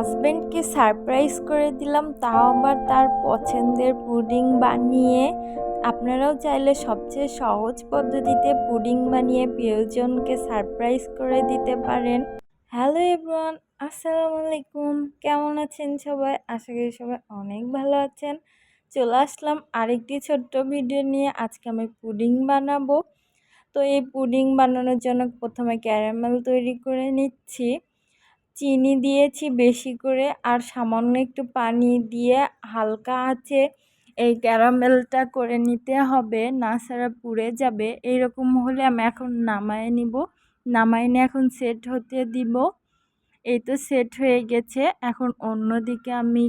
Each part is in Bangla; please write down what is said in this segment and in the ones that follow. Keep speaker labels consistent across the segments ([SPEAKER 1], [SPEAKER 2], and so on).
[SPEAKER 1] হাজবেন্ডকে সারপ্রাইজ করে দিলাম, তাও আবার তার পছন্দের পুডিং বানিয়ে। আপনারাও চাইলে সবচেয়ে সহজ পদ্ধতিতে পুডিং বানিয়ে প্রিয়জনকে সারপ্রাইজ করে দিতে পারেন। হ্যালো এভরিওয়ান আসসালামু আলাইকুম। কেমন আছেন সবাই? আশা করি সবাই অনেক ভালো আছেন। চলে আসলাম আরেকটি ছোট্ট ভিডিও নিয়ে, আজকে আমি পুডিং বানাবো। তো এই পুডিং বানানোর জন্য প্রথমে ক্যারামেল তৈরি করে নিচ্ছি। চিনি দিয়েছি বেশি করে আর সামান্য একটু পানি দিয়ে হালকা আছে। এই ক্যারামেলটা করে নিতে হবে, না ছাড়া পুড়ে যাবে। এইরকম হলে আমি এখন নামায় নিব। নামাই নিয়ে এখন সেট হতে দিব। এই তো সেট হয়ে গেছে। এখন অন্যদিকে আমি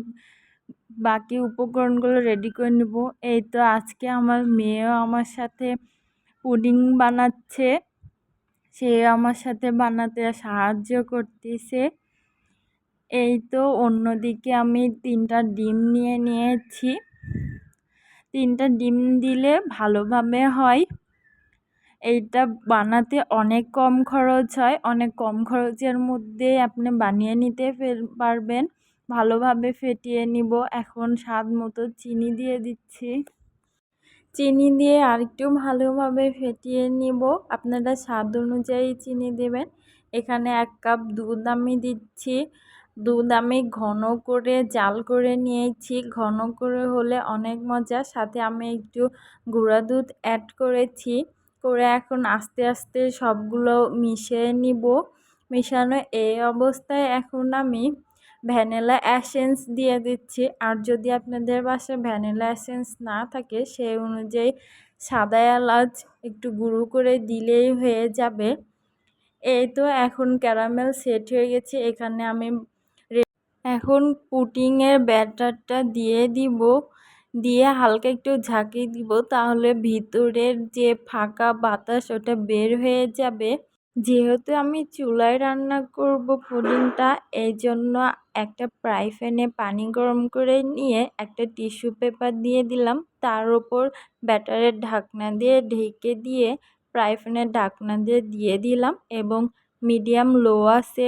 [SPEAKER 1] বাকি উপকরণগুলো রেডি করে নেব। এই তো আজকে আমার মেয়েও আমার সাথে পুডিং বানাচ্ছে। সে আমার সাথে বানাতে সাহায্য করতেছে। এই তো অন্যদিকে আমি তিনটা ডিম নিয়ে নিয়েছি। তিনটা ডিম দিলে ভালোভাবে হয়। এইটা বানাতে অনেক কম খরচ হয়। অনেক কম খরচের মধ্যে আপনি বানিয়ে নিতে পারবেন। ভালোভাবে ফেটিয়ে নিব। এখন স্বাদ মতো চিনি দিয়ে দিচ্ছি। চিনি দিয়ে আরেকটু ভালোভাবে ফেটিয়ে নিব। আপনারা স্বাদ অনুযায়ী চিনি দেবেন। এখানে এক কাপ দুধ আমি দিচ্ছি। দুধ আমি ঘন করে, জাল করে নিয়েছি। ঘন করে হলে অনেক মজা। সাথে আমি একটু গুঁড়া দুধ অ্যাড করেছি। করে এখন আস্তে আস্তে সবগুলো মিশিয়ে নিব। মিশানো এই অবস্থায় এখন আমি ভ্যানিলা অ্যাসেন্স দিয়ে দিচ্ছি। আর যদি আপনাদের বাসায় ভ্যানিলা অ্যাসেন্স না থাকে সেই অনুযায়ী সাদা এলাচ একটু গুঁড়ো করে দিলেই হয়ে যাবে। এই তো এখন ক্যারামেল সেট হয়ে গেছে। এখানে আমি এখন পুটিংয়ের ব্যাটারটা দিয়ে দিব, দিয়ে হালকা একটু ঝাঁকিয়ে দিব, তাহলে ভিতরের যে ফাঁকা বাতাস ওটা বের হয়ে যাবে। যেহেতু আমি চুলায় রান্না করব পুডিংটা এই জন্য একটা ফ্রাই প্যানে পানি গরম করে নিয়ে একটা টিস্যু পেপার দিয়ে দিলাম। তার ওপর ব্যাটারের ঢাকনা দিয়ে ঢেকে দিয়ে ফ্রাই প্যানের ঢাকনা দিয়ে দিয়ে দিলাম এবং মিডিয়াম লো আছে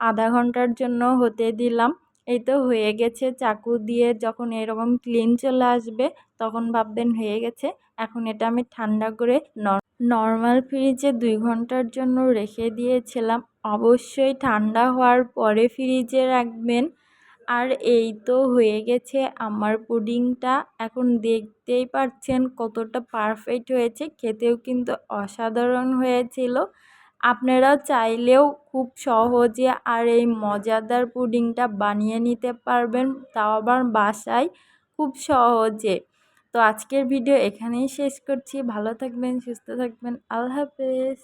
[SPEAKER 1] আধা ঘণ্টার জন্য হতে দিলাম। এই তো হয়ে গেছে। চাকু দিয়ে যখন এরকম ক্লিন চলে আসবে, তখন ভাববেন হয়ে গেছে। এখন এটা আমি ঠান্ডা করে নর্মাল ফ্রিজে দুই ঘণ্টার জন্য রেখে দিয়েছিলাম। অবশ্যই ঠান্ডা হওয়ার পরে ফ্রিজে রাখবেন। আর এই তো হয়ে গেছে আমার পুডিংটা। এখন দেখতেই পাচ্ছেন কতটা পারফেক্ট হয়েছে। খেতেও কিন্তু অসাধারণ হয়েছিল। আপনারা চাইলেও খুব সহজে আর এই মজাদার পুডিংটা বানিয়ে নিতে পারবেন, তাও আবার বাসায় খুব সহজে। তো আজকের ভিডিও এখানেই শেষ করছি। ভালো থাকবেন, সুস্থ থাকবেন। আল্লাহ হাফেজ।